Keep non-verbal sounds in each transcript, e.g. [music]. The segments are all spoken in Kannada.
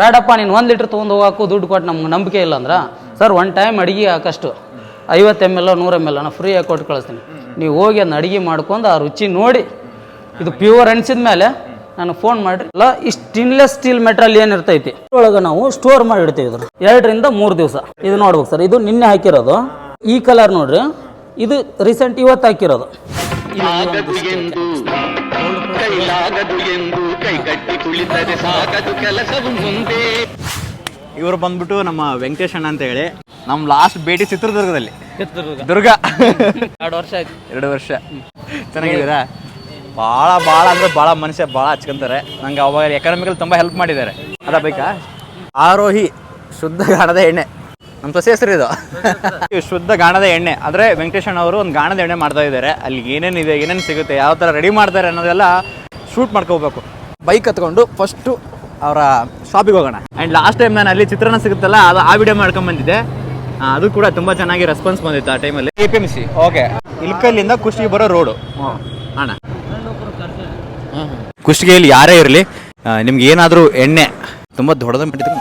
ಬೇಡಪ್ಪ, ನೀನು ಒಂದು ಲೀಟ್ರ್ ತೊಗೊಂಡು ಹೋಗೋಕ್ಕೂ ದುಡ್ಡು ಕೊಟ್ಟು ನಮ್ಗೆ ನಂಬಿಕೆ ಇಲ್ಲ ಅಂದ್ರೆ, ಸರ್ ಒನ್ ಟೈಮ್ ಅಡುಗೆ ಹಾಕಷ್ಟು, ಐವತ್ತು ಎಂ ಎಲ್ ನೂರು ಎಂ ಎಲ್ ನಾನು ಫ್ರೀಯಾಗಿ ಕೊಟ್ಟು ಕಳಿಸ್ತೀನಿ. ನೀವು ಹೋಗಿ ಅದನ್ನ ಅಡುಗೆ ಮಾಡ್ಕೊಂಡು, ಆ ರುಚಿ ನೋಡಿ, ಇದು ಪ್ಯೂರ್ ಅನ್ಸಿದ ಮೇಲೆ, ನಾನು ಫೋನ್ ಮಾಡಿರಿ. ಇಲ್ಲ ಈ ಸ್ಟೇನ್ಲೆಸ್ ಸ್ಟೀಲ್ ಮೆಟೀರಿಯಲ್ ಏನು ಇರ್ತೈತಿ? ಒಳಗೆ ನಾವು ಸ್ಟೋರ್ ಮಾಡಿ ಇಡ್ತೀವಿ ಇದ್ರ ಎರಡರಿಂದ ಮೂರು ದಿವಸ. ಇದು ನೋಡ್ಬೇಕು ಸರ್, ಇದು ನಿನ್ನೆ ಹಾಕಿರೋದು. ಈ ಕಲರ್ ನೋಡ್ರಿ, ಇದು ರೀಸೆಂಟ್ ಇವತ್ತು ಹಾಕಿರೋದು. ಕೈಲಾಗದು ಎಂದು ಕೈಗಟ್ಟಿ ಕುಳಿತರೆ ಸಾಕದು ಕೆಲಸವು ಮುಂದೆ. ಇವರು ಬಂದ್ಬಿಟ್ಟು ನಮ್ಮ ವೆಂಕಟೇಶ್ ಅಣ್ಣ ಅಂತ ಹೇಳಿ. ನಮ್ಮ ಲಾಸ್ಟ್ ಭೇಟಿ ಚಿತ್ರದುರ್ಗದಲ್ಲಿ. ಚಿತ್ರದುರ್ಗ. ದುರ್ಗ. ಎರಡು ವರ್ಷ ಆಯ್ತು. ಎರಡು ವರ್ಷ. ಚೆನ್ನಾಗಿದ್ದೀರಾ? ಭಾಳ ಭಾಳ ಅಂದ್ರೆ ಭಾಳ ಮನುಷ್ಯ ಭಾಳ ಹಚ್ಕೊಂತಾರೆ. ನಂಗೆ ಅವಾಗ ಎಕನಾಮಿಕಲ್ ತುಂಬ ಹೆಲ್ಪ್ ಮಾಡಿದ್ದಾರೆ. ಅದ ಬೇಕಾ? ಆರೋಹಿ ಶುದ್ಧ ಗಾಣದ ಎಣ್ಣೆ. ನಮ್ಮ ಸೊಸೆ ಹೆಸರು ಇದು. ಶುದ್ಧ ಗಾಣದ ಎಣ್ಣೆ. ಅಂದರೆ ವೆಂಕಟೇಶಣ್ಣ ಅವರು ಒಂದು ಗಾಣದ ಎಣ್ಣೆ ಮಾಡ್ತಾ ಇದ್ದಾರೆ. ಅಲ್ಲಿ ಏನೇನಿದೆ ಏನೇನು ಸಿಗುತ್ತೆ ಯಾವ ಥರ ರೆಡಿ ಮಾಡ್ತಾರೆ ಅನ್ನೋದೆಲ್ಲ ಶೂಟ್ ಮಾಡ್ಕೋಬೇಕು. ಬೈಕ್ ಹತ್ಕೊಂಡು ಫಸ್ಟು ಅವರ ಶಾಪಿಗೆ ಹೋಗೋಣ. ಆ್ಯಂಡ್ ಲಾಸ್ಟ್ ಟೈಮ್ ನಾನು ಅಲ್ಲಿ ಚಿತ್ರಣ ಸಿಗುತ್ತಲ್ಲ ಅದು ಆ ವಿಡಿಯೋ ಮಾಡ್ಕೊಂಡ್ ಬಂದಿದ್ದೆ ಅದು ಕೂಡ ತುಂಬ ಚೆನ್ನಾಗಿ ರೆಸ್ಪಾನ್ಸ್ ಬಂದಿತ್ತು ಆ ಟೈಮಲ್ಲಿ A P M C okay ಇಲ್ಕಲ್ಲಿಂದ ಕುಷ್ಟಿಗೆ ಬರೋ ರೋಡು ಅಣ್ಣ. ಕುಷ್ಟಿಗೆಯಲ್ಲಿ ಯಾರೇ ಇರಲಿ ನಿಮ್ಗೆ ಏನಾದರೂ ಎಣ್ಣೆ ತುಂಬ ದೊಡ್ಡದ ಮಾಡಿದ್ರು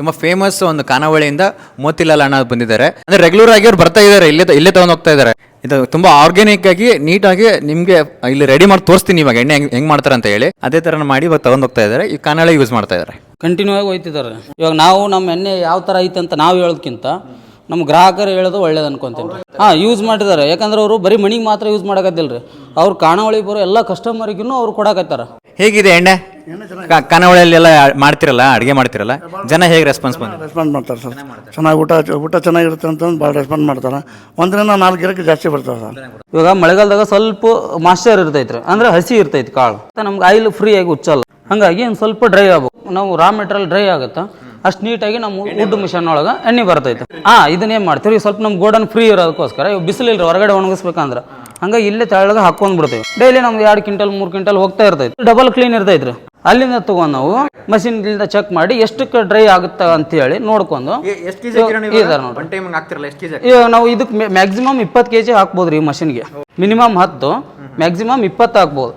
ತುಂಬ ಫೇಮಸ್ ಒಂದು ಖಾನಾವಳಿಯಿಂದ ಮೋತಿಲಾಲ್ ಅಣ್ಣ ಬಂದಿದ್ದಾರೆ. ಅಂದ್ರೆ ರೆಗ್ಯುಲರ್ ಆಗಿ ಅವ್ರು ಬರ್ತಾ ಇದ್ದಾರೆ ಇಲ್ಲೇ ಇಲ್ಲೇ ತಗೊಂಡು ಹೋಗ್ತಾ ಇದ್ದಾರೆ. ಇದು ತುಂಬಾ ಆರ್ಗ್ಯಾನಿಕ್ ಆಗಿ ನೀಟಾಗಿ ನಿಮಗೆ ಇಲ್ಲಿ ರೆಡಿ ಮಾಡಿ ತೋರಿಸ್ತೀನಿ ಇವಾಗ ಎಣ್ಣೆ ಹೆಂಗ್ ಹೆಂಗ್ ಮಾಡ್ತಾರೆ ಅಂತ ಹೇಳಿ. ಅದೇ ತರ ಮಾಡಿ ಇವಾಗ ತಗೊಂಡ್ ಹೋಗ್ತಾ ಇದ್ದಾರೆ. ಈ ಕಾನಾಳೆ ಯೂಸ್ ಮಾಡ್ತಾ ಇದ್ದಾರೆ. ಕಂಟಿನ್ಯೂ ಆಗಿ ಹೋಯ್ತಿದ್ದಾರೆ. ಇವಾಗ ನಾವು ನಮ್ಮ ಎಣ್ಣೆ ಯಾವ ಥರ ಐತೆ ಅಂತ ನಾವು ಹೇಳೋದಕ್ಕಿಂತ ನಮ್ಮ ಗ್ರಾಹಕರು ಹೇಳೋದು ಒಳ್ಳೇದು ಅನ್ಕೊಂತೀನಿ ರೀ. ಹಾಂ ಯೂಸ್ ಮಾಡಿದ್ದಾರೆ ಯಾಕಂದ್ರೆ ಅವರು ಬರೀ ಮಣಿಗೆ ಮಾತ್ರ ಯೂಸ್ ಮಾಡಕತ್ತಿಲ್ಲ ರೀ ಅವ್ರು ಕಾಣವಳಿ ಬರೋ ಎಲ್ಲ ಕಸ್ಟಮರಿಗೂ ಅವ್ರು ಕೊಡಕತ್ತಾರ ಹೇಗಿದೆ ಎಣ್ಣೆ? ಖಾನಾವಳಿಯಲ್ಲಿ ಎಲ್ಲ ಮಾಡ್ತಿರಲ್ಲ ಅಡುಗೆ ಮಾಡ್ತಿರಲ್ಲ? ಜನ ಹೇಗೆ ರೆಸ್ಪಾನ್ಸ್ ಬಂದ ರೆಸ್ಪಾಂಡ್ ಮಾಡ್ತಾರೆ ಸರ್. ಚೆನ್ನಾಗಿ ಊಟ ಊಟ ಚೆನ್ನಾಗಿರುತ್ತೆ ಅಂತಂದು ಭಾಳ ರೆಸ್ಪಾಂಡ್ ಮಾಡ್ತಾರೆ. ಒಂದರಿಂದ ನಾಲ್ಕು ಗಿರಕ್ಕೆ ಜಾಸ್ತಿ ಬರ್ತಾರೆ ಸರ್. ಇವಾಗ ಮಳೆಗಾಲದಾಗ ಸ್ವಲ್ಪ ಮಾಶ್ಚರ್ ಇರ್ತೈತೆ ರೀ ಅಂದ್ರೆ ಹಸಿ ಇರ್ತೈತಿ ಕಾಳು. ನಮ್ಗೆ ಆಯಿಲ್ ಫ್ರೀ ಆಗಿ ಉಚ್ಚಲ್ಲ. ಹಾಗಾಗಿ ಒಂದು ಸ್ವಲ್ಪ ಡ್ರೈ ಆಗ್ಬೇಕು. ನಾವು ರಾ ಮೆಟೀರಿಯಲ್ ಡ್ರೈ ಆಗುತ್ತಾ. ಅಷ್ಟು ನೀಟಾಗಿ ನಮ್ಮ ವುಡ್ ಮಿಷನ್ ಒಳಗೆ ಎಣ್ಣೆ ಬರ್ತೈತೆ. ಹಾಂ ಇದನ್ನೇನು ಮಾಡ್ತೀವಿ. ಸ್ವಲ್ಪ ನಮ್ಮ ಗೋಡನ್ ಫ್ರೀ ಇರೋದಕ್ಕೋಸ್ಕರ ಇವಾಗ ಬಿಸಿಲಿಲ್ಲ ಇಲ್ರಿ ಹೊರಗಡೆ ಒಣಗಿಸ್ಬೇಕಂದ್ರೆ. ಹಂಗಾಗಿ ಇಲ್ಲೇ ತೆಳಗೆ ಹಾಕೊಂಡ್ಬಿಡ್ತೀವಿ ಡೈಲಿ ನಮ್ಗೆ ಎರಡು ಕ್ವಿಂಟಲ್ ಮೂರು ಕ್ವಿಂಟಲ್ ಹೋಗ್ತಾ ಇರ್ತೈತೆ. ಡಬಲ್ ಕ್ಲೀನ್ ಇರ್ತೈತ್ರಿ. ಅಲ್ಲಿಂದ ತಗೊಂಡ್ ನಾವು ಮಷಿನ್ಲಿಂದ ಚೆಕ್ ಮಾಡಿ ಎಷ್ಟಕ್ಕೆ ಡ್ರೈ ಆಗುತ್ತೆ ಅಂತ ಹೇಳಿ ನೋಡ್ಕೊಂಡು. ಇವಾಗ? ನಾವು ಇದಕ್ಕೆ ಮ್ಯಾಕ್ಸಿಮಮ್ ಇಪ್ಪತ್ತು ಕೆಜಿ ಹಾಕ್ಬೋದು ರೀ ಮಷಿನ್ಗೆ ಮಿನಿಮಮ್ ಹತ್ತು ಮ್ಯಾಕ್ಸಿಮಮ್ ಇಪ್ಪತ್ತು ಹಾಕ್ಬೋದು.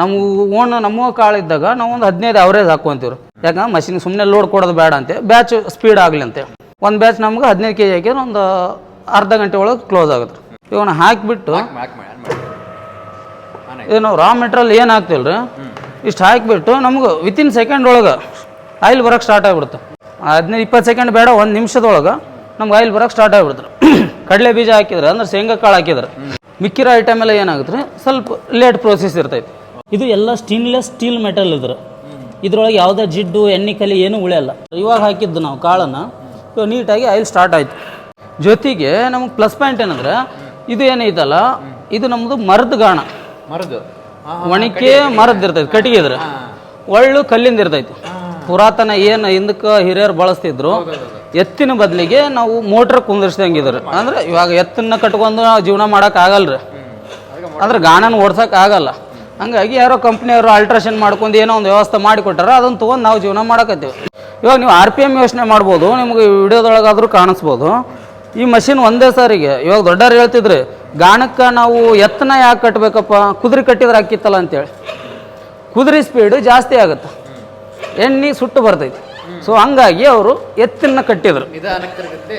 ನಾವು ಓಣ ನಮ್ಮ ಕಾಳು ಇದ್ದಾಗ ನಾವು ಒಂದು ಹದಿನೈದು ಅವರೇಜ್ ಹಾಕೊಂತೀವ್ರಿ ಯಾಕಂದ್ರೆ ಮಷಿನ್ ಸುಮ್ಮನೆ ಲೋಡ್ ಕೊಡೋದು ಬೇಡ ಅಂತೆ ಬ್ಯಾಚ್ ಸ್ಪೀಡ್ ಆಗಲಿ ಅಂತೆ. ಒಂದು ಬ್ಯಾಚ್ ನಮ್ಗೆ ಹದಿನೈದು ಕೆ ಜಿ ಹಾಕಿದ್ರೆ ಒಂದು ಅರ್ಧ ಗಂಟೆ ಒಳಗೆ ಕ್ಲೋಸ್ ಆಗುತ್ತೆ. ಇವನ್ನ ಹಾಕಿಬಿಟ್ಟು ಇದು ನಾವು ರಾ ಮೆಟೀರಿಯಲ್ ಏನು ಹಾಕ್ತಿಲ್ಲ ರೀ ಇಷ್ಟು ಹಾಕಿಬಿಟ್ಟು ನಮ್ಗೆ ವಿತಿನ್ ಸೆಕೆಂಡ್ ಒಳಗೆ ಆಯಿಲ್ ಬರೋಕ್ಕೆ ಸ್ಟಾರ್ಟ್ ಆಗಿಬಿಡುತ್ತೆ ಹದಿನೈದು ಇಪ್ಪತ್ತು ಸೆಕೆಂಡ್ ಬೇಡ ಒಂದು ನಿಮಿಷದೊಳಗೆ ನಮ್ಗೆ ಆಯಿಲ್ ಬರೋಕ್ಕೆ ಸ್ಟಾರ್ಟ್ ಆಗಿಬಿಡ್ತಾರೆ [clears throat] ಕಡಲೆ ಬೀಜ ಹಾಕಿದ್ರೆ ಅಂದ್ರೆ ಶೇಂಗಾ ಕಾಳು ಹಾಕಿದ್ರೆ ಮಿಕ್ಕಿರೋ ಐಟಮ್ ಎಲ್ಲ ಏನಾಗುತ್ತೆ ಸ್ವಲ್ಪ ಲೇಟ್ ಪ್ರೋಸೆಸ್ ಇರ್ತೈತೆ. ಇದು ಎಲ್ಲ ಸ್ಟೇನ್ಲೆಸ್ ಸ್ಟೀಲ್ ಮೆಟಲ್ ಇದ್ರ. ಇದ್ರೊಳಗೆ ಯಾವುದೇ ಜಿಡ್ಡು ಎಣ್ಣೆ ಕಲಿ ಏನೂ ಉಳಿಯಲ್ಲ. ಇವಾಗ ಹಾಕಿದ್ದು ನಾವು ಕಾಳನ್ನು ಇವಾಗ ನೀಟಾಗಿ ಆಯಿಲ್ ಸ್ಟಾರ್ಟ್ ಆಯ್ತು. ಜೊತೆಗೆ ನಮಗೆ ಪ್ಲಸ್ ಪಾಯಿಂಟ್ ಏನಂದ್ರೆ ಇದು ಏನೈತಲ್ಲ ಇದು ನಮ್ಮದು ಮರದ ಗಾಣ. ಮರದು. ಒಣಕೆ ಮರದ್ದು ಇರ್ತೈತಿ ಕಟ್ಟಿಗೆ ಇದ್ರೆ. ಒಳ್ಳು ಕಲ್ಲಿಂದ ಇರ್ತೈತಿ. ಪುರಾತನ ಏನು ಹಿಂದಕ್ಕೆ ಹಿರಿಯರು ಬಳಸ್ತಿದ್ರು ಎತ್ತಿನ ಬದಲಿಗೆ ನಾವು ಮೋಟ್ರ್ ಕುಂದಿರ್ಸ್ದಂಗಿದ್ರು ಅಂದ್ರೆ ಇವಾಗ ಎತ್ತನ್ನ ಕಟ್ಕೊಂಡು ನಾವು ಜೀವನ ಮಾಡಕ್ ಆಗಲ್ರಿ. ಅಂದ್ರೆ ಗಾಣನ ಓಡ್ಸಕ್ ಆಗಲ್ಲ. ಹಂಗಾಗಿ ಯಾರೋ ಕಂಪ್ನಿಯವರು ಆಲ್ಟ್ರೇಷನ್ ಮಾಡ್ಕೊಂಡು ಏನೋ ಒಂದು ವ್ಯವಸ್ಥೆ ಮಾಡಿಕೊಟ್ಟಾರ ಅದನ್ನ ತೊಗೊಂಡು ನಾವು ಜೀವನ ಮಾಡಕತ್ತೀವಿ. ಇವಾಗ ನೀವು ಆರ್ ಪಿ ಎಂ ಯೋಚನೆ ಮಾಡ್ಬೋದು ನಿಮ್ಗೆ ವಿಡಿಯೋದೊಳಗಾದ್ರೂ ಕಾಣಿಸ್ಬೋದು. ಈ ಮಷಿನ್ ಒಂದೇ ಸಾರಿಗೆ ಇವಾಗ ದೊಡ್ಡವ್ರು ಹೇಳ್ತಿದ್ರಿ ಗಾಣಕ್ಕೆ ನಾವು ಎತ್ತನ ಯಾಕೆ ಕಟ್ಟಬೇಕಪ್ಪ ಕುದುರೆ ಕಟ್ಟಿದ್ರೆ ಹಾಕಿತ್ತಲ್ಲ ಅಂತೇಳಿ. ಕುದುರೆ ಸ್ಪೀಡ್ ಜಾಸ್ತಿ ಆಗುತ್ತೆ. ಎಣ್ಣೆ ಸುಟ್ಟು ಬರ್ತೈತಿ. ಸೊ ಹಂಗಾಗಿ ಅವರು ಎತ್ತಿನ ಕಟ್ಟಿದ್ರು.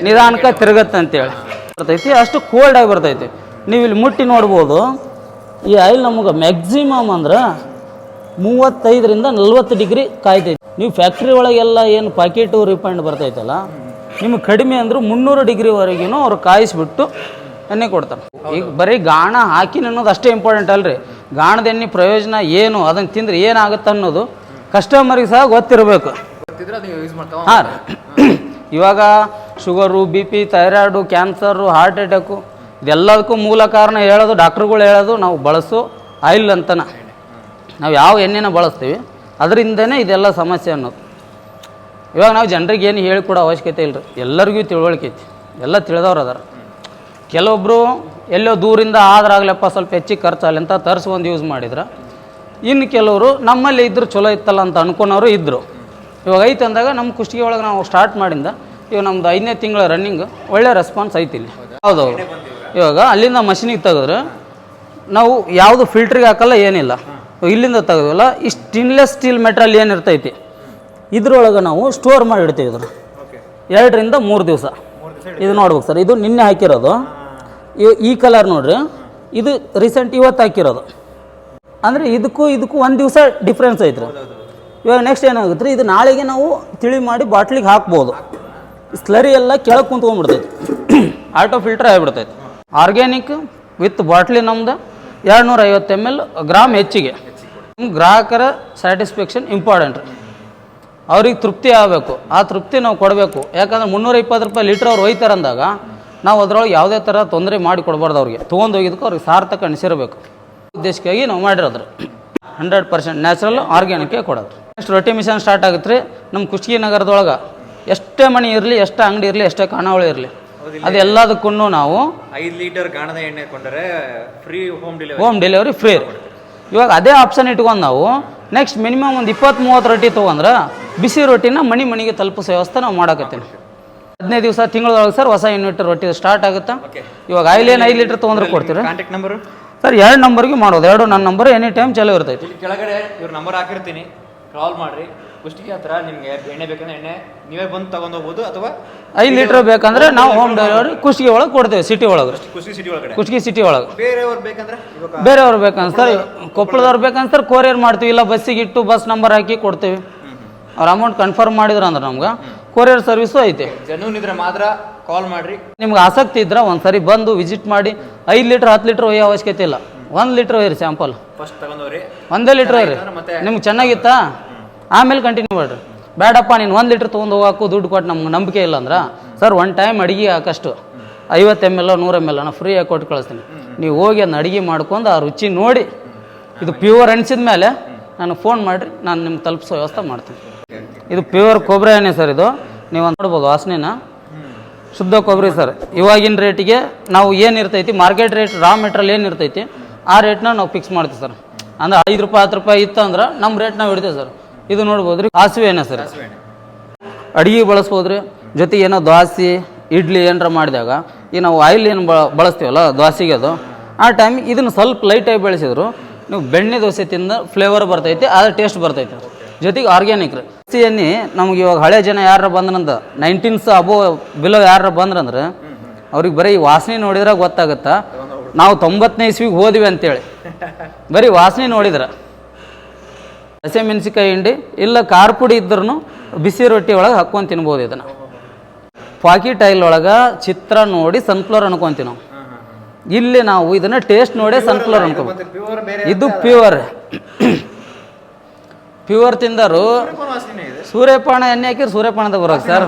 ನಿಧಾನಕ್ಕೆ ತಿರುಗತ್ತೆ ಅಂತೇಳಿ. ಬರ್ತೈತಿ, ಅಷ್ಟು ಕೋಲ್ಡ್ ಆಗಿ ಬರ್ತೈತಿ. ನೀವು ಇಲ್ಲಿ ಮುಟ್ಟಿ ನೋಡ್ಬೋದು, ಈ ಆಯಿಲ್ ನಮಗೆ ಮ್ಯಾಕ್ಸಿಮಮ್ ಅಂದ್ರೆ ಮೂವತ್ತೈದರಿಂದ ನಲ್ವತ್ತು ಡಿಗ್ರಿ ಕಾಯ್ತೈತಿ. ನೀವು ಫ್ಯಾಕ್ಟ್ರಿ ಒಳಗೆಲ್ಲ ಏನು ಪಾಕೆಟು ರಿಫೈಂಡ್ ಬರ್ತೈತಲ್ಲ, ನಿಮ್ಗೆ ಕಡಿಮೆ ಅಂದ್ರೆ ಮುನ್ನೂರು ಡಿಗ್ರಿವರೆಗೂ ಅವ್ರು ಕಾಯಿಸ್ಬಿಟ್ಟು ಎಣ್ಣೆ ಕೊಡ್ತಾರೆ. ಈಗ ಬರೀ ಗಾಣ ಹಾಕಿನ ಅನ್ನೋದು ಅಷ್ಟೇ ಇಂಪಾರ್ಟೆಂಟ್ ಅಲ್ರಿ. ಗಾಣದ ಎಣ್ಣೆ ಪ್ರಯೋಜನ ಏನು ಅದನ್ನು ತಿಂದ್ರೆ ಏನಾಗುತ್ತೆ ಅನ್ನೋದು ಕಸ್ಟಮರಿಗೆ ಸಹ ಗೊತ್ತಿರಬೇಕು. ಹಾಂ ರೀ. [clears throat] ಇವಾಗ sugar B P thyroid cancer heart attack ಇದೆಲ್ಲದಕ್ಕೂ ಮೂಲ ಕಾರಣ ಹೇಳೋದು ಡಾಕ್ಟ್ರುಗಳು ಹೇಳೋದು ನಾವು ಬಳಸು ಆಯಿಲ್ ಅಂತನ. ನಾವು ಯಾವ ಎಣ್ಣೆನ ಬಳಸ್ತೀವಿ ಅದರಿಂದನೇ ಇದೆಲ್ಲ ಸಮಸ್ಯೆ ಅನ್ನೋದು. ಇವಾಗ ನಾವು ಜನರಿಗೆ ಏನು ಹೇಳಿಕೊಡೋ ಅವಶ್ಯಕತೆ ಇಲ್ಲ ರೀ ಎಲ್ಲರಿಗೂ ತಿಳುವಳಿಕೆ ಐತಿ. ಎಲ್ಲ ತಿಳಿದವ್ರು ಅದಾರ. ಕೆಲವೊಬ್ಬರು ಎಲ್ಲೋ ದೂರಿಂದ ಆದ್ರಾಗಲಪ್ಪ ಸ್ವಲ್ಪ ಹೆಚ್ಚಿಗೆ ಖರ್ಚಾಗಲಿ ಅಂತ ತರಿಸಿ ಒಂದು ಯೂಸ್ ಮಾಡಿದ್ರೆ. ಇನ್ನು ಕೆಲವರು ನಮ್ಮಲ್ಲಿ ಇದ್ರೆ ಚಲೋ ಇತ್ತಲ್ಲ ಅಂತ ಅನ್ಕೊಳೋರು ಇದ್ದರು ಇವಾಗ ಐತೆ ಅಂದಾಗ ನಮ್ಮ ಕುಷ್ಟಿಗೆ ಒಳಗೆ ನಾವು ಸ್ಟಾರ್ಟ್ ಮಾಡಿಂದ ಇವಾಗ ನಮ್ದು ಐದನೇ ತಿಂಗಳ ರನ್ನಿಂಗ್ ಒಳ್ಳೆ ರೆಸ್ಪಾನ್ಸ್ ಐತಿ ಇಲ್ಲಿ. ಹೌದೌದು ಇವಾಗ ಅಲ್ಲಿಂದ ಮಷಿನಿಗೆ ತೆಗೆದ್ರೆ ನಾವು ಯಾವುದು ಫಿಲ್ಟ್ರಿಗೆ ಹಾಕಲ್ಲ ಏನಿಲ್ಲ. ಇಲ್ಲಿಂದ ತೆಗೆದಲ್ಲ ಈ ಸ್ಟೇನ್ಲೆಸ್ ಸ್ಟೀಲ್ ಮೆಟೀರಿಯಲ್ ಏನಿರ್ತೈತಿ ಇದ್ರೊಳಗೆ ನಾವು ಸ್ಟೋರ್ ಮಾಡಿ ಇಡ್ತೀವಿ ಇದ್ರ ಎರಡರಿಂದ ಮೂರು ದಿವಸ. ಇದು ನೋಡ್ಬೇಕು ಸರ್ ಇದು ನಿನ್ನೆ ಹಾಕಿರೋದು. ಈ ಕಲರ್ ನೋಡ್ರಿ. ಇದು ರೀಸೆಂಟ್ ಇವತ್ತು ಹಾಕಿರೋದು. ಅಂದರೆ ಇದಕ್ಕೂ ಇದಕ್ಕೂ ಒಂದು ದಿವಸ ಡಿಫ್ರೆನ್ಸ್ ಐತ್ರಿ. ಇವಾಗ ನೆಕ್ಸ್ಟ್ ಏನಾಗುತ್ತೆ ರೀ ಇದು ನಾಳೆಗೆ ನಾವು ತಿಳಿ ಮಾಡಿ ಬಾಟ್ಲಿಗೆ ಹಾಕ್ಬೋದು. ಸ್ಲರಿ ಎಲ್ಲ ಕೆಳಗೆ ಕುಂತ್ಕೊಂಡ್ಬಿಡ್ತೈತಿ. ಆಟೋ ಫಿಲ್ಟರ್ ಆಗಿಬಿಡ್ತೈತಿ. ಆರ್ಗ್ಯಾನಿಕ್ ವಿತ್ ಬಾಟ್ಲಿ ನಮ್ದು ಎರಡುನೂರ ಐವತ್ತು ಎಂ ಎಲ್ ಗ್ರಾಮ್ ಹೆಚ್ಚಿಗೆ ಗ್ರಾಹಕರ ಸ್ಯಾಟಿಸ್ಫ್ಯಾಕ್ಷನ್ ಇಂಪಾರ್ಟೆಂಟ್ ಅವ್ರಿಗೆ ತೃಪ್ತಿ ಆಗಬೇಕು. ಆ ತೃಪ್ತಿ ನಾವು ಕೊಡಬೇಕು. ಯಾಕಂದ್ರೆ ಮುನ್ನೂರ ಇಪ್ಪತ್ತು ರೂಪಾಯಿ ಲೀಟ್ರ್ ಅವ್ರು ಒಯ್ತಾರೆ ಅಂದಾಗ ನಾವು ಅದರೊಳಗೆ ಯಾವುದೇ ಥರ ತೊಂದರೆ ಮಾಡಿ ಕೊಡಬಾರ್ದು ಅವ್ರಿಗೆ. ತೊಗೊಂಡು ಹೋಗಿದ್ದಕ್ಕೆ ಅವ್ರಿಗೆ ಸಾರ್ಥಕ ಅನಿಸಿರಬೇಕು. ಉದ್ದೇಶಕ್ಕಾಗಿ ನಾವು ಮಾಡಿರೋದ್ರ ಹಂಡ್ರೆಡ್ ಪರ್ಸೆಂಟ್ ನ್ಯಾಚುರಲ್ ಆರ್ಗ್ಯಾನಿಕ್ಕೇ ಕೊಡೋದು. ನೆಕ್ಸ್ಟ್ ರೊಟ್ಟಿ ಮಿಷನ್ ಸ್ಟಾರ್ಟ್ ಆಗುತ್ತೆ ರೀ. ನಮ್ಮ ಕುಷ್ಟಗಿ ನಗರದೊಳಗೆ ಎಷ್ಟೇ ಮಣಿ ಇರಲಿ ಎಷ್ಟೇ ಅಂಗಡಿ ಇರಲಿ ಎಷ್ಟೇ ಕಾಣಾವಳಿ ಇರಲಿ. ಅದೆಲ್ಲದಕ್ಕೂ ನಾವು ಐದು ಲೀಟರ್ ಗಾಣದ ಎಣ್ಣೆ ಕೊಂಡರೆ free home delivery home delivery free ಇವಾಗ ಅದೇ ಆಪ್ಷನ್ ಇಟ್ಕೊಂಡು ನಾವು ನೆಕ್ಸ್ಟ್ ಮಿನಿಮಮ್ ಒಂದು ಇಪ್ಪತ್ತ್ ಮೂವತ್ತು ರೊಟ್ಟಿ ತೊಗೊಂಡ್ರೆ ಬಿಸಿ ರೊಟ್ಟಿನ ಮಣಿ ಮನೆಗೆ ತಲುಪಿಸೋ ವ್ಯವಸ್ಥೆ ನಾವು ಮಾಡಕತ್ತೀನಿ ಹದಿನೈದು ದಿವಸ ತಿಂಗಳೊಳಗೆ ಸರ್ ಹೊಸ ಯೂನಿಟ್ ರೊಟ್ಟಿ ಸ್ಟಾರ್ಟ್ ಆಗುತ್ತೆ? ಇವಾಗ ಆಯಿಲ್ ಏನು ಐದು ಲೀಟರ್ ತೊಗೊಂಡ್ರೆ ಕೊಡ್ತೀರಾ? ಕಾಂಟ್ಯಾಕ್ಟ್ ನಂಬರು ಸರ್ ಎರಡು ನಂಬರ್ಗೆ ಮಾಡೋದು. ಎರಡು ನನ್ನ ನಂಬರ್ ಎನಿ ಟೈಮ್ ಚಲೋ ಇರ್ತೈತಿ. ಕೆಳಗಡೆ ಇವ್ರ ನಂಬರ್ ಹಾಕಿರ್ತೀನಿ. ಕಾಲ್ ಮಾಡ್ರಿ. ಕುಷ್ಟಿಗೆ ಹತ್ರ ನಿಮಗೆ ಎಣ್ಣೆ ಬೇಕಂದ್ರೆ ಎಣ್ಣೆ. ನೀವೇ ಬಂದು ತಗೊಂಡ್ ಹೋಗ್ಬೋದು ಅಥವಾ ಐದು ಲೀಟರ್ ಬೇಕಂದ್ರೆ ನಾವು ಹೋಮ್ ಡೆಲಿವರಿ ಕುಷ್ಟಿಗೆ ಒಳಗೆ ಕೊಡ್ತೇವೆ ಸಿಟಿ ಒಳಗೆ. ಕುಷ್ಟಿ ಸಿಟಿ ಒಳಗಡೆ. ಕುಷ್ಟಿಗೆ ಸಿಟಿ ಒಳಗೆ. ಬೇರೆಯವ್ರು ಬೇಕಂದ್ರೆ ಬೇರೆಯವ್ರು ಬೇಕನ್ಸ್ತಾರೆ ಕೊಪ್ಪಳದವ್ರು. ಸರ್ ಕೊರಿಯರ್ ಮಾಡ್ತೀವಿ. ಇಲ್ಲ ಬಸ್ಸಿಗೆ ಇಟ್ಟು ಬಸ್ ನಂಬರ್ ಹಾಕಿ ಕೊಡ್ತೀವಿ. ಅವ್ರ ಅಮೌಂಟ್ ಕನ್ಫರ್ಮ್ ಮಾಡಿದ್ರು ಅಂದ್ರೆ ನಮ್ಗೆ ಕೊರಿಯರ್ ಸರ್ವಿಸು ಐತೆ. ಇದ್ರೆ ಮಾತ್ರ ಕಾಲ್ ಮಾಡ್ರಿ. ನಿಮ್ಗೆ ಆಸಕ್ತಿ ಇದ್ರೆ ಒಂದ್ಸರಿ ಬಂದು ವಿಸಿಟ್ ಮಾಡಿ ಐದು ಲೀಟ್ರ್ ಹತ್ತು ಲೀಟ್ರ್ ಒಯ್ಯೋ ಅವಶ್ಯಕತೆ ಇಲ್ಲ. ಒಂದು ಲೀಟ್ರ್ ಒಯ್ಯಿರಿ ಸ್ಯಾಂಪಲ್ ಫಸ್ಟ್ ತಗೊಂಡವ್ರಿ ಒಂದೇ ಲೀಟ್ರ್ ಒಯ್ಯಿರಿ. ಮತ್ತೆ- ನಿಮ್ಗೆ ಚೆನ್ನಾಗಿತ್ತಾ? ಆಮೇಲೆ ಕಂಟಿನ್ಯೂ ಮಾಡ್ರಿ. ಬೇಡಪ್ಪ ನೀನು ಒಂದು ಲೀಟ್ರ್ ತೊಗೊಂಡು ಹೋಗಾಕು ದುಡ್ಡು ಕೊಟ್ಟು ನಮ್ಗೆ ನಂಬಿಕೆ ಇಲ್ಲ ಅಂದ್ರೆ ಸರ್ ಒನ್ ಟೈಮ್ ಅಡುಗೆ ಹಾಕಷ್ಟು. ಐವತ್ತು ಎಂ ಎಲ್ ನೂರು ಎಂ ಎಲ್ ನಾನು ಫ್ರೀಯಾಗಿ ಕೊಟ್ಟು ಕಳಿಸ್ತೀನಿ. ನೀವು ಹೋಗಿ ಅದನ್ನ ಅಡುಗೆ ಮಾಡ್ಕೊಂಡು ಆ ರುಚಿ ನೋಡಿ ಇದು ಪ್ಯೂರ್ ಅನಿಸಿದ ಮೇಲೆ ನಾನು ಫೋನ್ ಮಾಡಿರಿ ನಾನು ನಿಮ್ಗೆ ತಲುಪಿಸೋ ವ್ಯವಸ್ಥೆ ಮಾಡ್ತೀನಿ. ಇದು ಪ್ಯೂರ್ ಕೊಬ್ಬರಿ ಎಣ್ಣೆ ಸರ್ ಇದು. ನೀವು ನೋಡ್ಬೋದು ವಾಸನೆನ. ಶುದ್ಧ ಕೊಬ್ಬರಿ ಸರ್. ಇವಾಗಿನ ರೇಟಿಗೆ ನಾವು ಏನು ಇರ್ತೈತಿ ಮಾರ್ಕೆಟ್ ರೇಟ್ ರಾ ಮೆಟೀರಿಯಲ್ ಏನು ಇರ್ತೈತಿ, ಆ ರೇಟ್ನ ನಾವು ಫಿಕ್ಸ್ ಮಾಡ್ತೀವಿ ಸರ್. ಅಂದ್ರೆ ಐದು ರೂಪಾಯಿ, ಹತ್ತು ರೂಪಾಯಿ ಇತ್ತು ಅಂದ್ರೆ ನಮ್ಮ ರೇಟ್ ನಾವು ಇಡ್ತೇವೆ ಸರ್. ಇದು ನೋಡ್ಬೋದು ರೀ ಸರ್. ಅಡಿಗೆ ಬಳಸ್ಬೋದು ರೀ ಜೊತೆಗೆ ಏನೋ ದೋಸೆ ಇಡ್ಲಿ ಏನಾರ ಮಾಡಿದಾಗ, ಈ ನಾವು ಆಯಿಲ್ ಏನು ಬಳಸ್ತೀವಲ್ಲ, ದ್ವಾಸಿಗೆ ಅದು, ಆ ಟೈಮ್ ಇದನ್ನು ಸ್ವಲ್ಪ ಲೈಟಾಗಿ ಬೆಳೆಸಿದ್ರು, ನೀವು ಬೆಣ್ಣೆ ದೋಸೆ ತಿಂದ ಫ್ಲೇವರ್ ಬರ್ತೈತಿ, ಆದರೆ ಟೇಸ್ಟ್ ಬರ್ತೈತಿ. ಜೊತೆಗೆ ಆರ್ಗ್ಯಾನಿಕ್ ರೀ. ಹಸಿ ಎಣ್ಣೆ ನಮ್ಗೆ ಇವಾಗ ಹಳೆ ಜನ ಯಾರ ಬಂದ್ರಂದ ನೈನ್ಟೀನ್ಸ್ ಅಬೋ ಬಿಲೋ ಯಾರ ಬಂದ್ರಂದ್ರೆ ಅವ್ರಿಗೆ ಬರೀ ವಾಸನೆ ನೋಡಿದ್ರೆ ಗೊತ್ತಾಗುತ್ತಾ? ನಾವು ತೊಂಬತ್ತನೇ ಇಸ್ವಿಗೆ ಹೋದ್ವಿ ಅಂತೇಳಿ. ಬರೀ ವಾಸನೆ ನೋಡಿದ್ರೆ. ಹಸಿಮೆಣಸಿಕಾಯಿ ಹಿಂಡಿ ಇಲ್ಲ ಖಾರ ಪುಡಿ ಇದ್ರೂ ಬಿಸಿ ರೊಟ್ಟಿ ಒಳಗೆ ಹಾಕ್ಕೊಂಡು ತಿನ್ಬೋದು ಇದನ್ನು. ಪಾಕಿಟ್ ಆಯಿಲ್ ಒಳಗೆ ಚಿತ್ರ ನೋಡಿ ಸನ್ಫ್ಲವರ್ ಅನ್ಕೊಂತೀವಿ ನಾವು. ಇಲ್ಲಿ ನಾವು ಇದನ್ನ ಟೇಸ್ಟ್ ನೋಡೇ ಸನ್ಫ್ಲವರ್ ಅನ್ಕೋಬೇಕು. ಇದು ಪ್ಯೂರ್ ಪ್ಯೂರ್ ತಿಂದರು ಸೂರ್ಯಪಾನ ಎಣ್ಣೆ ಹಾಕಿದ್ರೆ ಸೂರ್ಯಪಾನದ ಬರೋದು ಸರ್.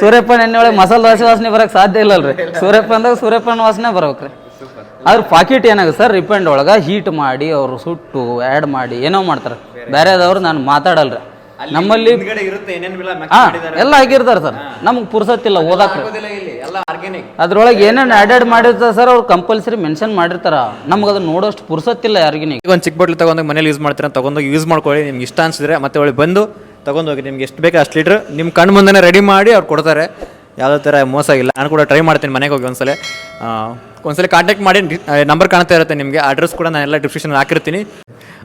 ಸೂರ್ಯಪಾನ ಎಣ್ಣೆ ಒಳಗೆ ಮಸಾಲೆ ದೋಸೆ ವಾಸನೆ ಬರೋಕೆ ಸಾಧ್ಯ ಇಲ್ಲಲ್ರಿ. ಸೂರ್ಯಪಾನದಾಗ ಸೂರ್ಯಪಾನ ವಾಸನೆ ಬರ್ಬೇಕ್ರಿ ಆದ್ರೆ ಪಾಕಿಟ್ ಏನಾಗುತ್ತೆ ಸರ್ ರಿಪೆಂಡ್ ಒಳಗೆ ಹೀಟ್ ಮಾಡಿ ಅವರು ಸುಟ್ಟು ಆ್ಯಡ್ ಮಾಡಿ ಏನೋ ಮಾಡ್ತಾರೆ. ಬೇರೆದವ್ರು ನಾನು ಮಾತಾಡಲ್ರಿ. ನಮ್ಮಲ್ಲಿ ಎಲ್ಲ ಆಗಿರ್ತಾರೆ ಸರ್. ನಮ್ಗೆ ಪುರ್ಸತ್ತಿಲ್ಲ ಓದಾಕ ಅದ್ರೊಳಗೆ ಏನೇನು ಆಡ್ ಮಾಡಿರ್ತಾರೆ ಸರ್ ಅವ್ರು ಕಂಪಲ್ಸರಿ ಮೆನ್ಷನ್ ಮಾಡಿರ್ತಾರ. ನಮ್ಗೆ ಅದನ್ನ ನೋಡೋಷ್ಟು ಪುರ್ಸತ್ತಿಲ್ಲ ಯಾರಿಗೆ ಈಗ ಒಂದು ಚಿಕ್ಕ ಬಾಟ್ಲಿ ತಗೊಂಡೋಗಿ ಮನೇಲಿ ಯೂಸ್ ಮಾಡ್ತೀರಾ ತಗೊಂಡೋಗಿ ಯೂಸ್ ಮಾಡ್ಕೊಳ್ಳಿ ನಿಮ್ಗೆ ಇಷ್ಟ ಅನ್ಸಿದ್ರೆ ಮತ್ತೆ ಒಳ್ಳೆ ಬಂದು ತಗೊಂಡೋಗಿ ನಿಮ್ಗೆ ಎಷ್ಟು ಬೇಕು ಅಷ್ಟು ಲೀಟ್ರ್ ನಿಮ್ಮ ಕಣ್ಣು ಮುಂದೆ ರೆಡಿ ಮಾಡಿ ಅವ್ರು ಕೊಡ್ತಾರೆ. ಯಾವುದೇ ಥರ ಮೋಸ ಇಲ್ಲ ನಾನು ಕೂಡ ಟ್ರೈ ಮಾಡ್ತೀನಿ ಮನೆಗೆ ಹೋಗಿ ಒಂದ್ಸಲ. ಆ, ಒಂದ್ಸಲ ಕಾಂಟ್ಯಾಕ್ಟ್ ಮಾಡಿ ನಂಬರ್ ಕಾಣ್ತಾ ಇರುತ್ತೆ ನಿಮಗೆ. ಅಡ್ರೆಸ್ ಕೂಡ ನಾನು ಎಲ್ಲ ಡಿಸ್ಕ್ರಿಪ್ಷನ್ ಹಾಕಿರ್ತೀನಿ.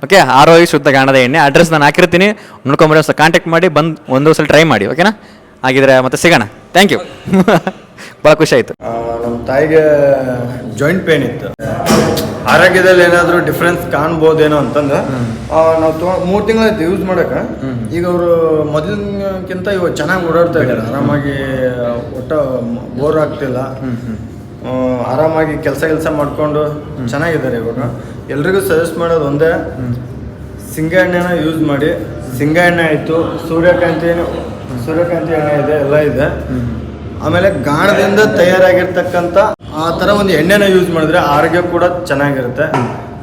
ಓಕೆ ಆರೋಗ್ಯ ಶುದ್ಧ ಗಾಣದ ಎಣ್ಣೆ. ಅಡ್ರೆಸ್ ನಾನು ಹಾಕಿರ್ತೀನಿ. ನೋಡ್ಕೊಂಬರೋ ಸಹ ಕಾಂಟ್ಯಾಕ್ಟ್ ಮಾಡಿ ಬಂದು ಒಂದು ಸಲ ಟ್ರೈ ಮಾಡಿ ಓಕೆನಾ ಹಾಗಿದ್ರೆ ಮತ್ತೆ ಸಿಗೋಣ. ಥ್ಯಾಂಕ್ ಯು ಭಾಳ ಖುಷಿ ಆಯಿತು. ನಮ್ಮ ತಾಯಿಗೆ ಜಾಯಿಂಟ್ ಪೇನ್ ಇತ್ತು. ಆರೋಗ್ಯದಲ್ಲಿ ಏನಾದರೂ ಡಿಫ್ರೆನ್ಸ್ ಕಾಣ್ಬೋದೇನೋ ಅಂತಂದ್ರೆ ನಾವು ತೊ ಮೂರು ತಿಂಗಳಾಯ್ತು ಯೂಸ್ ಮಾಡೋಕೆ ಈಗ ಅವರು ಮೊದಲಿನಕ್ಕಿಂತ ಇವಾಗ ಚೆನ್ನಾಗಿ ಓಡಾಡ್ತಾ ಇದ್ದಾರೆ. ಆರಾಮಾಗಿ ಒಟ್ಟ ಬೋರ್ ಆಗ್ತಿಲ್ಲ. ಆರಾಮಾಗಿ ಕೆಲಸ ಕೆಲಸ ಮಾಡಿಕೊಂಡು ಚೆನ್ನಾಗಿದ್ದಾರೆ ಇವಾಗ. ಎಲ್ರಿಗೂ ಸಜೆಸ್ಟ್ ಮಾಡೋದು ಒಂದೇ, ಸಿಂಗ ಎಣ್ಣೆನ ಯೂಸ್ ಮಾಡಿ, ಸಿಂಗ ಎಣ್ಣೆ ಆಯಿತು, ಸೂರ್ಯಕಾಂತಿ ಸೂರ್ಯಕಾಂತಿ ಎಣ್ಣೆ ಇದೆ, ಎಲ್ಲ ಇದೆ. ಆಮೇಲೆ ಗಾಣದಿಂದ ತಯಾರಾಗಿರ್ತಕ್ಕಂಥ ಆ ಥರ ಒಂದು ಎಣ್ಣೆನ ಯೂಸ್ ಮಾಡಿದ್ರೆ ಆರೋಗ್ಯ ಕೂಡ ಚೆನ್ನಾಗಿರುತ್ತೆ.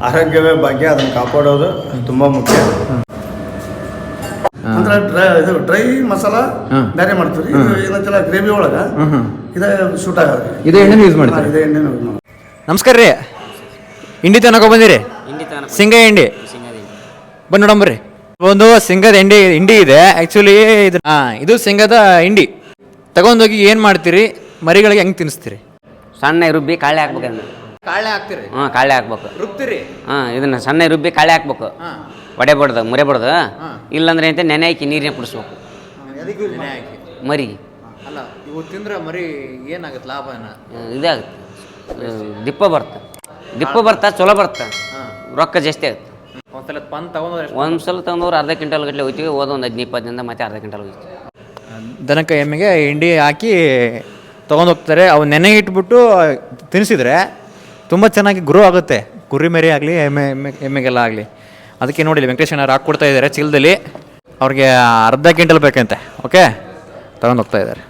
ಆರೋಗ್ಯವೇ ಭಾಗ್ಯ, ಅದನ್ನು ಕಾಪಾಡೋದು ತುಂಬ ಮುಖ್ಯ. ಅಂದ್ರೆ ಡ್ರೈ ಇದು ಡ್ರೈ ಮಸಾಲ ಬೇರೆ ಮಾಡ್ತೀವಿ ಇದು ಏನಂತಿಲ್ಲ ಗ್ರೇವಿ ಒಳಗ ಇದೇ ಶೂಟ್ ಆಗೋದು ಇದೇ ಎಣ್ಣೆ ಯೂಸ್ ಮಾಡ್ತೀವಿ ಇದೇ ಎಣ್ಣೆ ಯೂಸ್ ನಮಸ್ಕಾರ ರೀ. ಇಂಡಿ ತನಕ ಬಂದಿರಿ? ಸಿಂಗ ಇಂಡಿ ಬಂದು ನೋಡಂಬ್ರಿ ಒಂದು ಸಿಂಗದ ಎಂಡಿ ಇಂಡಿ ಇದೆ. ಆ್ಯಕ್ಚುಲಿ ಇದು ಹಾಂ ಇದು ಸಿಂಗದ ಇಂಡಿ ತಗೊಂಡೋಗಿ ಏನು ಮಾಡ್ತೀರಿ? ಮರಿಗಳಿಗೆ ಹೆಂಗೆ ತಿನ್ನಿಸ್ತೀರಿ? ಸಣ್ಣ ರುಬ್ಬಿ ಕಾಳೆ ಹಾಕ್ಬೇಕಂದ್ರೆ ಕಾಳೆ ಹಾಕ್ತೀರಿ? ಹಾಂ ಕಾಳೆ ಹಾಕ್ಬೇಕು. ರುಬ್ತೀರಿ? ಹಾಂ ಇದನ್ನ ಸಣ್ಣ ರುಬ್ಬಿ ಕಾಳೆ ಹಾಕ್ಬೇಕು. ಹೊಡೆಬಾರ್ದು ಮುರಿಬಾರ್ದು ಇಲ್ಲಾಂದ್ರೆ ಅಂತ ನೆನೆ ಹಾಕಿ ನೀರಿನ ಕುಡಿಸ್ಬೇಕು. ನೆನೆ ಹಾಕಿ. ಮರಿ. ಅಲ್ಲ ಇವು ತಿಂದ್ರೆ ಮರಿ ಏನಾಗುತ್ತೆ ಲಾಭ ಏನ? ಇದಾಗುತ್ತೆ. ದಿಪ್ಪ ಬರ್ತ. ದಿಪ್ಪ ಬರ್ತಾ ಚಲೋ ಬರ್ತ. ರೊಕ್ಕ ಜಾಸ್ತಿ ಆಗುತ್ತೆ. ಒಂದ್ಸಲ ಪನ್ ತಗೊಂಡ್ರೆ ಒಂದು ಸಲ ತಂದವ್ರು ಅರ್ಧ ಕ್ವಿಂಟಲ್ ಗಟ್ಟಲೆ ಹೋಗ್ತೀವಿ ಹೋದ ಒಂದು ಹದಿನೈದು ಇಪ್ಪತ್ತು ದಿನದ ಮತ್ತೆ ಅರ್ಧ ಕ್ವಿಂಟಲ್ ಹೋಗ್ತೀವಿ ದನಕ್ಕೆ ಎಮ್ಮೆಗೆ ಹಿಂಡಿ ಹಾಕಿ ತೊಗೊಂಡು ಹೋಗ್ತಾರೆ. ಅವು ನೆನೆ ಇಟ್ಬಿಟ್ಟು ತಿನ್ನಿಸಿದ್ರೆ ತುಂಬ ಚೆನ್ನಾಗಿ ಗ್ರೋ ಆಗುತ್ತೆ. ಕುರಿ ಮೇರಿ ಆಗಲಿ, ಎಮ್ಮೆ ಎಮ್ಮೆ, ಎಮ್ಮೆಗೆಲ್ಲ ಆಗಲಿ. ಅದಕ್ಕೆ ನೋಡಿ ವೆಂಕಟೇಶ್ ಅಣ್ಣ ಹಾಕ್ಕೊಡ್ತಾ ಇದ್ದಾರೆ ಚೀಲದಲ್ಲಿ. ಅವ್ರಿಗೆ ಅರ್ಧ ಕ್ವಿಂಟಲ್ ಬೇಕಂತೆ. ಓಕೆ ತಗೊಂಡು ಹೋಗ್ತಾ ಇದ್ದಾರೆ.